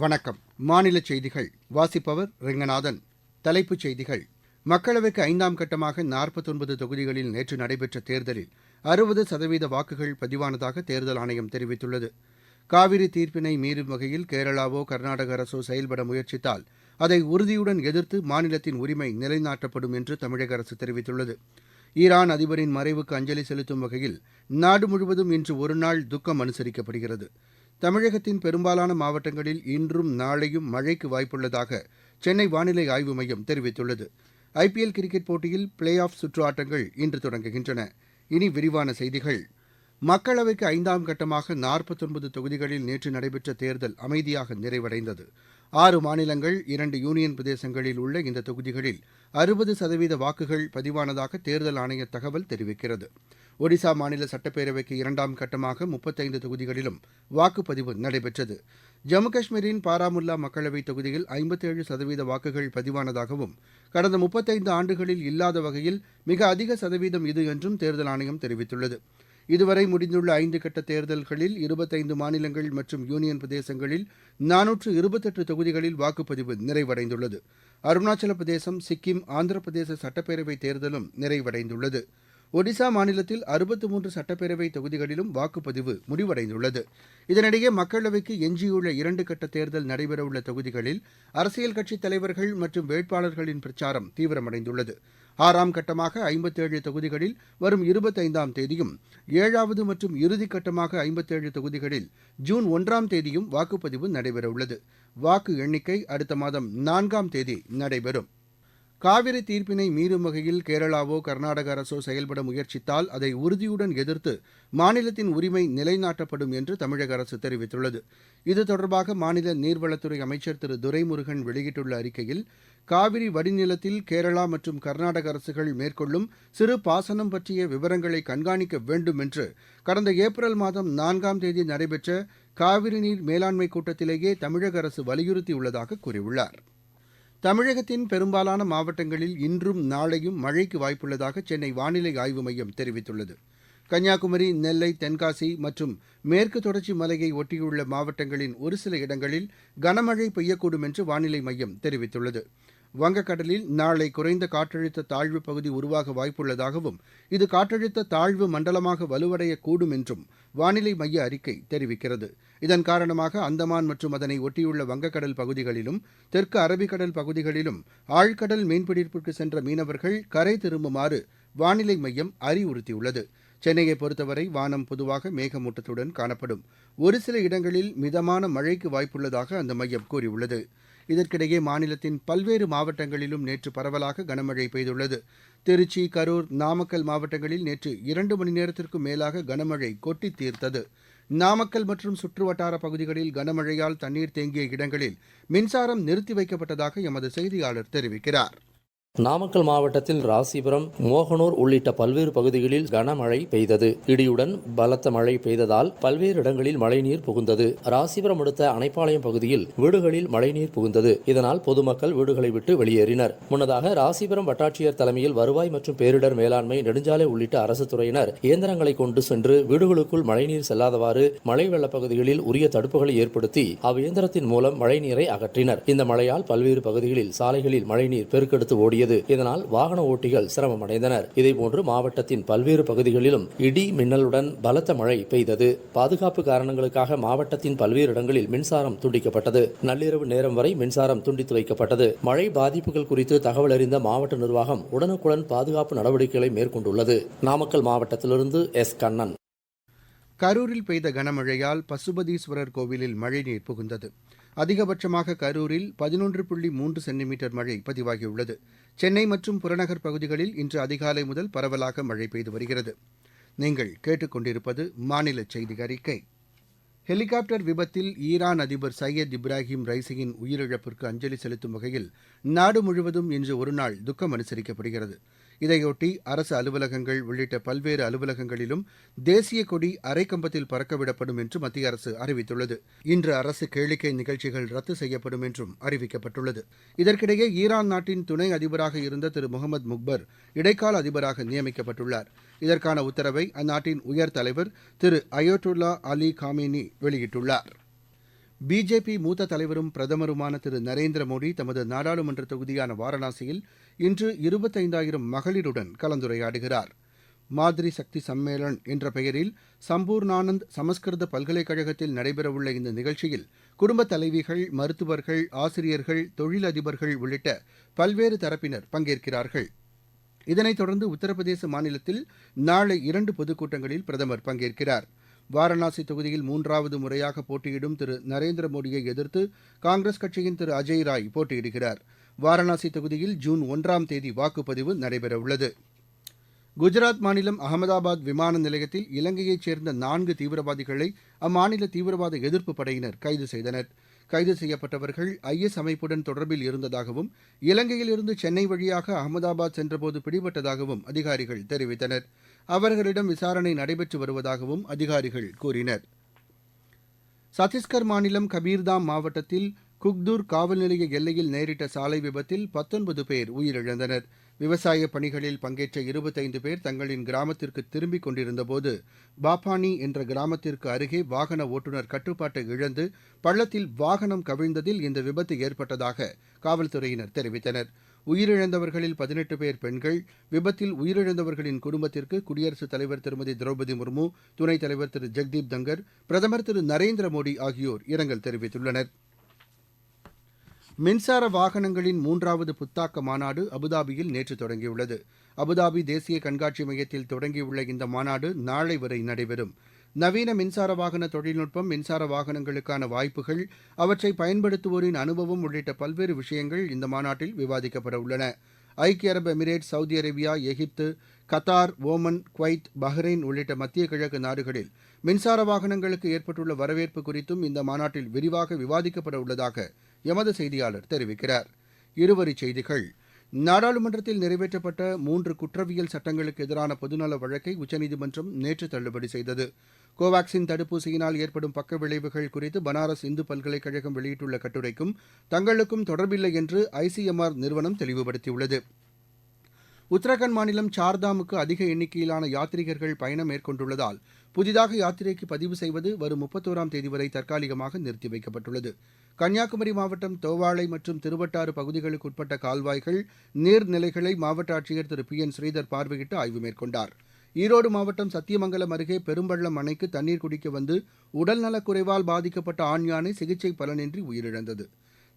வணக்கம். மாநில செய்திகள். வாசிப்பவர் ரெங்கநாதன். தலைப்புச் செய்திகள். மக்களவைக்கு ஐந்தாம் கட்டமாக நாற்பத்தொன்பது தொகுதிகளில் நேற்று நடைபெற்ற தேர்தலில் அறுபது சதவீத வாக்குகள் பதிவானதாக தேர்தல் ஆணையம் தெரிவித்துள்ளது. காவிரி தீர்ப்பினை மீறும் வகையில் கேரளாவோ கர்நாடக அரசோ செயல்பட முயற்சித்தால் அதை உறுதியுடன் எதிர்த்து மாநிலத்தின் உரிமை நிலைநாட்டப்படும் என்று தமிழக அரசு தெரிவித்துள்ளது. ஈரான் அதிபரின் மறைவுக்கு அஞ்சலி செலுத்தும் வகையில் நாடு முழுவதும் இன்று ஒருநாள் துக்கம் அனுசரிக்கப்படுகிறது. தமிழகத்தின் பெரும்பாலான மாவட்டங்களில் இன்றும் நாளையும் மழைக்கு வாய்ப்புள்ளதாக சென்னை வானிலை ஆய்வு மையம் தெரிவித்துள்ளது. ஐபிஎல் கிரிக்கெட் போட்டியில் பிளே ஆஃப் சுற்று ஆட்டங்கள் இன்று தொடங்குகின்றன. இனி விரிவான செய்திகள். மக்களவைக்கு ஐந்தாம் கட்டமாக நாற்பத்தொன்பது தொகுதிகளில் நேற்று நடைபெற்ற தேர்தல் அமைதியாக நிறைவடைந்தது. ஆறு மாநிலங்கள் இரண்டு யூனியன் பிரதேசங்களில் உள்ள இந்த தொகுதிகளில் அறுபது சதவீத வாக்குகள் பதிவானதாக தேர்தல் ஆணைய தகவல் தெரிவிக்கிறது. ஒடிசா மாநில சட்டப்பேரவைக்கு இரண்டாம் கட்டமாக முப்பத்தைந்து தொகுதிகளிலும் வாக்குப்பதிவு நடைபெற்றது. ஜம்மு காஷ்மீரின் பாராமுல்லா மக்களவைத் தொகுதியில் ஐம்பத்தேழு சதவீத வாக்குகள் பதிவானதாகவும் கடந்த முப்பத்தைந்து ஆண்டுகளில் இல்லாத வகையில் மிக அதிக சதவீதம் இது என்றும் தேர்தல் ஆணையம் தெரிவித்துள்ளது. இதுவரை முடிந்துள்ள ஐந்து கட்ட தேர்தல்களில் இருபத்தைந்து மாநிலங்கள் மற்றும் யூனியன் பிரதேசங்களில் நானூற்று இருபத்தெட்டு தொகுதிகளில் வாக்குப்பதிவு நிறைவடைந்துள்ளது. அருணாச்சல பிரதேசம் சிக்கிம் ஆந்திர பிரதேச சட்டப்பேரவை தேர்தலும் நிறைவடைந்துள்ளது. ஒடிசா மாநிலத்தில் அறுபத்து மூன்று சட்டப்பேரவை தொகுதிகளிலும் வாக்குப்பதிவு முடிவடைந்துள்ளது. இதனிடையே மக்களவைக்கு எஞ்சியுள்ள இரண்டு கட்ட தேர்தல் நடைபெறவுள்ள தொகுதிகளில் அரசியல் கட்சித் தலைவர்கள் மற்றும் வேட்பாளர்களின் பிரச்சாரம் தீவிரமடைந்துள்ளது. ஆறாம் கட்டமாக ஐம்பத்தேழு தொகுதிகளில் வரும் இருபத்தைந்தாம் தேதியும் ஏழாவது மற்றும் இறுதிக் கட்டமாக ஐம்பத்தேழு தொகுதிகளில் ஜூன் ஒன்றாம் தேதியும் வாக்குப்பதிவு நடைபெறவுள்ளது. வாக்கு எண்ணிக்கை அடுத்த மாதம் நான்காம் தேதி நடைபெறும். காவிரி தீர்ப்பினை மீறும் வகையில் கேரளாவோ கர்நாடக அரசோ செயல்பட முயற்சித்தால் அதை உறுதியுடன் எதிர்த்து மாநிலத்தின் உரிமை நிலைநாட்டப்படும் என்று தமிழக அரசு தெரிவித்துள்ளது. இது தொடர்பாக மாநில நீர்வளத்துறை அமைச்சர் திரு. துரைமுருகன் வெளியிட்டுள்ள அறிக்கையில் காவிரி வடிநிலத்தில் கேரளா மற்றும் கர்நாடக அரசுகள் மேற்கொள்ளும் சிறு பாசனம் பற்றிய விவரங்களை கண்காணிக்க வேண்டும் என்று கடந்த ஏப்ரல் மாதம் நான்காம் தேதி நடைபெற்ற காவிரி நீர் மேலாண்மை கூட்டத்திலேயே தமிழக அரசு வலியுறுத்தியுள்ளதாக கூறியுள்ளார். தமிழகத்தின் பெரும்பாலான மாவட்டங்களில் இன்றும் நாளையும் மழைக்கு வாய்ப்புள்ளதாக சென்னை வானிலை ஆய்வு மையம் தெரிவித்துள்ளது. கன்னியாகுமரி நெல்லை தென்காசி மற்றும் மேற்கு தொடர்ச்சி மலையை ஒட்டியுள்ள மாவட்டங்களின் ஒரு சில இடங்களில் கனமழை பெய்யக்கூடும் என்று வானிலை மையம் தெரிவித்துள்ளது. வங்கக்கடலில் நாளை குறைந்த காற்றழுத்த தாழ்வு பகுதி உருவாக வாய்ப்புள்ளதாகவும் இது காற்றழுத்த தாழ்வு மண்டலமாக வலுவடையக்கூடும் என்றும் வானிலை மைய அறிக்கை தெரிவிக்கிறது. இதன் காரணமாக அந்தமான் மற்றும் அதனை ஒட்டியுள்ள வங்கக்கடல் பகுதிகளிலும் தெற்கு அரபிக்கடல் பகுதிகளிலும் ஆழ்கடல் மீன்பிடிப்புக்கு சென்ற மீனவர்கள் கரை திரும்புமாறு வானிலை மையம் அறிவுறுத்தியுள்ளது. சென்னையை பொறுத்தவரை வானம் பொதுவாக மேகமூட்டத்துடன் காணப்படும். ஒரு சில இடங்களில் மிதமான மழைக்கு வாய்ப்புள்ளதாக அந்த மையம் கூறியுள்ளது. இதற்கிடையே மாநிலத்தின் பல்வேறு மாவட்டங்களிலும் நேற்று பரவலாக கனமழை பெய்துள்ளது. திருச்சி கரூர் நாமக்கல் மாவட்டங்களில் நேற்று இரண்டு மணி நேரத்திற்கும் மேலாக கனமழை கொட்டி தீர்த்தது. நாமக்கல் மற்றும் சுற்றுவட்டார பகுதிகளில் கனமழையால் தண்ணீர் தேங்கிய இடங்களில் மின்சாரம் நிறுத்தி வைக்கப்பட்டதாக எமது செய்தியாளர் தெரிவிக்கிறார். நாமக்கல் மாவட்டத்தில் ராசிபுரம் மோகனூர் உள்ளிட்ட பல்வேறு பகுதிகளில் கனமழை பெய்தது. இடியுடன் பலத்த மழை பெய்ததால் பல்வேறு இடங்களில் மழைநீர் புகுந்தது. ராசிபுரம் அடுத்த அணைப்பாளையம் பகுதியில் வீடுகளில் மழைநீர் புகுந்தது. இதனால் பொதுமக்கள் வீடுகளை விட்டு வெளியேறினர். முன்னதாக ராசிபுரம் வட்டாட்சியர் தலைமையில் வருவாய் மற்றும் பேரிடர் மேலாண்மை நெடுஞ்சாலை உள்ளிட்ட அரசு துறையினர் இயந்திரங்களை கொண்டு சென்று வீடுகளுக்குள் மழைநீர் செல்லாதவாறு மழை வெள்ள பகுதிகளில் உரிய தடுப்புகளை ஏற்படுத்தி அவ்வியந்திரத்தின் மூலம் மழைநீரை அகற்றினர். இந்த மழையால் பல்வேறு பகுதிகளில் சாலைகளில் மழைநீர் பெருக்கெடுத்து ஓடியது. இதனால் வாகன ஓட்டிகள் சிரமமடைந்தனர். இதேபோன்று மாவட்டத்தின் பல்வேறு பகுதிகளிலும் இடி மின்னலுடன் பலத்த மழை பெய்தது. பாதுகாப்பு காரணங்களுக்காக மாவட்டத்தின் பல்வேறு இடங்களில் மின்சாரம் துண்டிக்கப்பட்டது. நள்ளிரவு நேரம் வரை மின்சாரம் துண்டித்து வைக்கப்பட்டது. மழை பாதிப்புகள் குறித்து தகவல் அறிந்த மாவட்ட நிர்வாகம் உடனுக்குடன் பாதுகாப்பு நடவடிக்கைகளை மேற்கொண்டுள்ளது. நாமக்கல் மாவட்டத்திலிருந்து எஸ். கண்ணன். கரூரில் பெய்த கனமழையால் பசுபதீஸ்வரர் கோவிலில் மழைநீர் புகுந்தது. அதிகபட்சமாக கரூரில் பதினொன்று புள்ளி மூன்று சென்டிமீட்டர் மழை பதிவாகியுள்ளது. சென்னை மற்றும் புறநகர் பகுதிகளில் இன்று அதிகாலை முதல் பரவலாக மழை பெய்து வருகிறது. நீங்கள் கேட்டுக்கொண்டிருப்பது மாநில செய்தி அறிக்கை. ஹெலிகாப்டர் விபத்தில் ஈரான் அதிபர் சையத் இப்ராஹிம் ரைசியின் உயிரிழப்பிற்கு அஞ்சலி செலுத்தும் வகையில் நாடு முழுவதும் இன்று ஒருநாள் துக்கம் அனுசரிக்கப்படுகிறது. இதையொட்டி அரசு அலுவலகங்கள் உள்ளிட்ட பல்வேறு அலுவலகங்களிலும் தேசிய கொடி அரைக்கம்பத்தில் பறக்கவிடப்படும் என்று மத்திய அரசு அறிவித்துள்ளது. இன்று அரசு கேளிக்கை நிகழ்ச்சிகள் ரத்து செய்யப்படும் என்றும் அறிவிக்கப்பட்டுள்ளது. இதற்கிடையே ஈரான் நாட்டின் துணை அதிபராக இருந்த திரு முகமது முக்பர் இடைக்கால அதிபராக நியமிக்கப்பட்டுள்ளார். இதற்கான உத்தரவை அந்நாட்டின் உயர் தலைவர் திரு அயோட்டுல்லா அலி காமேனி வெளியிட்டுள்ளார். பிஜேபி மூத்த தலைவரும் பிரதமருமான திரு நரேந்திர மோடி தமது நாடாளுமன்ற தொகுதியான வாரணாசியில் இன்று இருபத்தைந்தாயிரம் மகளிருடன் கலந்துரையாடுகிறார். மாதிரி சக்தி சம்மேளன் என்ற பெயரில் சம்பூர்ணானந்த் சமஸ்கிருத பல்கலைக்கழகத்தில் நடைபெறவுள்ள இந்த நிகழ்ச்சியில் குடும்பத் தலைவிகள் மருத்துவர்கள் ஆசிரியர்கள் தொழிலதிபர்கள் உள்ளிட்ட பல்வேறு தரப்பினர் பங்கேற்கிறார்கள். இதனைத் தொடர்ந்து உத்தரப்பிரதேச மாநிலத்தில் நாளை இரண்டு பொதுக்கூட்டங்களில் பிரதமர் பங்கேற்கிறார். வாரணாசி தொகுதியில் மூன்றாவது முறையாக போட்டியிடும் திரு. நரேந்திர மோடியை எதிர்த்து காங்கிரஸ் கட்சியின் திரு. அஜய் ராய் போட்டியிடுகிறார். வாரணாசி தொகுதியில் ஜூன் ஒன்றாம் தேதி வாக்குப்பதிவு நடைபெறவுள்ளது. குஜராத் மாநிலம் அகமதாபாத் விமான நிலையத்தில் இலங்கையைச் சேர்ந்த நான்கு தீவிரவாதிகளை அம்மாநில தீவிரவாத எதிர்ப்பு படையினர் கைது செய்தனர். கைது செய்யப்பட்டவர்கள் ஐஎஸ் அமைப்புடன் தொடர்பில் இருந்ததாகவும் இலங்கையிலிருந்து சென்னை வழியாக அகமதாபாத் சென்றபோது பிடிபட்டதாகவும் அதிகாரிகள் தெரிவித்தனர். அவர்களிடம் விசாரணை நடைபெற்று வருவதாகவும் அதிகாரிகள் கூறினர். சத்தீஸ்கர் மாநிலம் கபீர்தாம் மாவட்டத்தில் குக்தூர் காவல்நிலைய எல்லையில் நேரிட்ட சாலை விபத்தில் பத்தொன்பது பேர் உயிரிழந்தனர். விவசாய பணிகளில் பங்கேற்ற இருபத்தைந்து பேர் தங்களின் கிராமத்திற்கு திரும்பிக் கொண்டிருந்தபோது பாப்பானி என்ற கிராமத்திற்கு அருகே வாகன ஓட்டுநர் கட்டுப்பாட்டை இழந்து பள்ளத்தில் வாகனம் கவிழ்ந்ததில் இந்த விபத்து ஏற்பட்டதாக காவல்துறையினர் தெரிவித்தனர். உயிரிழந்தவர்களில் பதினெட்டு பேர் பெண்கள் விபத்தில் உயிரிழந்தவர்களின் குடும்பத்திற்கு குடியரசுத் தலைவர் திருமதி திரௌபதி முர்மு துணைத் தலைவர் திரு ஜெக்தீப் தங்கர் பிரதமர் திரு நரேந்திர மோடி ஆகியோர் இரங்கல் தெரிவித்துள்ளனர். மின்சார வாகனங்களின் மூன்றாவது புத்தாக்க மாநாடு அபுதாபியில் நேற்று தொடங்கியுள்ளது. அபுதாபி தேசிய கண்காட்சி மையத்தில் தொடங்கியுள்ள இந்த மாநாடு நாளை வரை நடைபெறும். நவீன மின்சார வாகன தொழில்நுட்பம் மின்சார வாகனங்களுக்கான வாய்ப்புகள் அவற்றை பயன்படுத்துவோரின் அனுபவம் உள்ளிட்ட பல்வேறு விஷயங்கள் இந்த மாநாட்டில் விவாதிக்கப்பட உள்ளன. ஐக்கிய அரபு Emirate Saudi Arabia Egypt Qatar Oman Kuwait Bahrain உள்ளிட்ட மத்திய கிழக்கு நாடுகளில் மின்சார வாகனங்களுக்கு ஏற்பட்டுள்ள வரவேற்பு குறித்தும் இந்த மாநாட்டில் விரிவாக விவாதிக்கப்பட உள்ளதாக எமது செய்தியாளர் தெரிவிக்கிறார். இருவரிச் செய்திகள். நாடாளுமன்றத்தில் நிறைவேற்றப்பட்ட மூன்று குற்றவியல் சட்டங்களுக்கு எதிரான பொதுநல வழக்கை உச்சநீதிமன்றம் நேற்று தள்ளுபடி செய்தது. கோவாக்சின் தடுப்பூசியினால் ஏற்படும் பக்க விளைவுகள் குறித்து பனாரஸ் இந்து பல்கலைக்கழகம் வெளியிட்டுள்ள கட்டுரைக்கும் தங்களுக்கும் தொடர்பில்லை என்று ஐசிஎம்ஆர் நிறுவனம் தெளிவுபடுத்தியுள்ளது. உத்தரகாண்ட் மாநிலம் சார்தாமுக்கு அதிக எண்ணிக்கையிலான யாத்ரீகர்கள் பயணம் மேற்கொண்டுள்ளதால் புதிதாக யாத்திரைக்கு பதிவு செய்வது வரும் முப்பத்தோராம் தேதி வரை தற்காலிகமாக நிறுத்தி வைக்கப்பட்டுள்ளது. கன்னியாகுமரி மாவட்டம் தோவாளை மற்றும் திருவட்டாறு பகுதிகளுக்கு உட்பட்ட கால்வாய்கள் நீர்நிலைகளை மாவட்ட ஆட்சியர் திரு பி என் ஸ்ரீதர் பார்வையிட்டு ஆய்வு மேற்கொண்டார். ஈரோடு மாவட்டம் சத்தியமங்கலம் அருகே பெரும்பள்ளம் அணைக்கு தண்ணீர் குடிக்க வந்து உடல்நலக் குறைவால் பாதிக்கப்பட்ட ஆண் யானை சிகிச்சை பலனின்றி உயிரிழந்தது.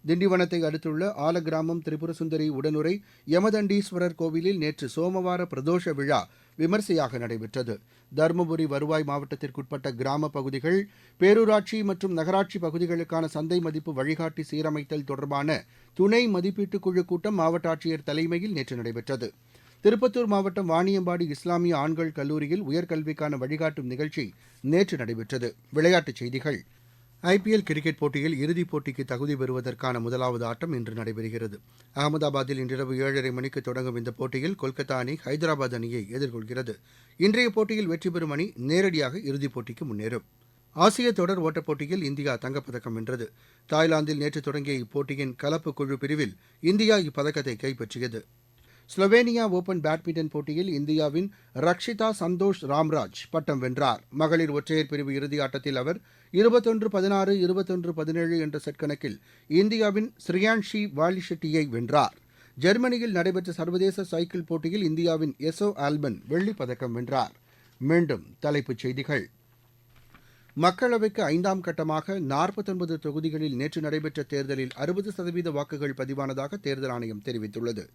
திண்டிவனத்தை அடுத்துள்ள ஆலகிராமம் திரிபுரசுந்தரி உடனுரை யமதண்டீஸ்வரர் கோவிலில் நேற்று சோமவார பிரதோஷ விழா விமர்சையாக நடைபெற்றது. தருமபுரி வருவாய் மாவட்டத்திற்குட்பட்ட கிராம பகுதிகள் பேரூராட்சி மற்றும் நகராட்சி பகுதிகளுக்கான சந்தை மதிப்பு வழிகாட்டி சீரமைத்தல் தொடர்பான துணை மதிப்பீட்டுக் குழு கூட்டம் மாவட்ட ஆட்சியர் தலைமையில் நேற்று நடைபெற்றது. திருப்பத்தூர் மாவட்டம் வாணியம்பாடி இஸ்லாமிய ஆண்கள் கல்லூரியில் உயர்கல்விக்கான வழிகாட்டும் நிகழ்ச்சி நேற்று நடைபெற்றது. விளையாட்டுச் செய்திகள். ஐபிஎல் கிரிக்கெட் போட்டியில் இறுதிப் போட்டிக்கு தகுதி பெறுவதற்கான முதலாவது ஆட்டம் இன்று நடைபெறுகிறது. அகமதாபாத்தில் இன்றிரவு ஏழரை மணிக்கு தொடங்கும் இந்த போட்டியில் கொல்கத்தா அணி ஹைதராபாத் அணியை எதிர்கொள்கிறது. இன்றைய போட்டியில் வெற்றி பெறும் அணி நேரடியாக இறுதிப் போட்டிக்கு முன்னேறும். ஆசிய தொடர் ஓட்டப் போட்டியில் இந்தியா தங்கப்பதக்கம் வென்றது. தாய்லாந்தில் நேற்று தொடங்கிய இப்போட்டியின் கலப்பு குழு பிரிவில் இந்தியா இப்பதக்கத்தை கைப்பற்றியது. ஸ்லோவேனியா ஓபன் பேட்மிண்டன் போட்டியில் இந்தியாவின் ரக்ஷிதா சந்தோஷ் ராம்ராஜ் பட்டம் வென்றார். மகளிர் ஒற்றையர் பிரிவு இறுதி ஆட்டத்தில் அவர் இருபத்தொன்று பதினாறு இருபத்தொன்று பதினேழு என்ற செட் கணக்கில் இந்தியாவின் ஸ்ரீயான்ஷி வாலிஷெட்டியை வென்றார். ஜெர்மனியில் நடைபெற்ற சர்வதேச சைக்கிள் போட்டியில் இந்தியாவின் எசோ ஆல்பன் வெள்ளிப் பதக்கம் வென்றார். மீண்டும் தலைப்புச் செய்திகள். மக்களவைக்கு ஐந்தாம் கட்டமாக நாற்பத்தொன்பது தொகுதிகளில் நேற்று நடைபெற்ற தேர்தலில் அறுபது சதவீத வாக்குகள் பதிவானதாக தேர்தல் ஆணையம் தெரிவித்துள்ளது.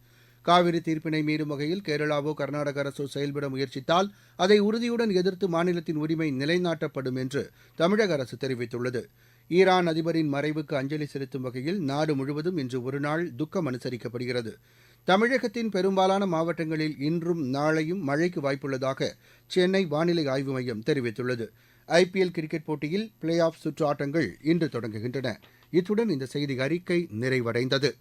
காவிரி தீர்ப்பினை மீறும் வகையில் கேரளாவோ கர்நாடக அரசோ செயல்பட முயற்சித்தால் அதை உறுதியுடன் எதிர்த்து மாநிலத்தின் உரிமை நிலைநாட்டப்படும் என்று தமிழக அரசு தெரிவித்துள்ளது. ஈரான் அதிபரின் மறைவுக்கு அஞ்சலி செலுத்தும் வகையில் நாடு முழுவதும் இன்று ஒருநாள் துக்கம் அனுசரிக்கப்படுகிறது. தமிழகத்தின் பெரும்பாலான மாவட்டங்களில் இன்றும் நாளையும் மழைக்கு வாய்ப்புள்ளதாக சென்னை வானிலை ஆய்வு மையம் தெரிவித்துள்ளது. ஐபிஎல் கிரிக்கெட் போட்டியில் பிளே ஆஃப் சுற்று ஆட்டங்கள் இன்று தொடங்குகின்றன. இத்துடன் இந்த செய்தி அறிக்கை நிறைவடைந்தது.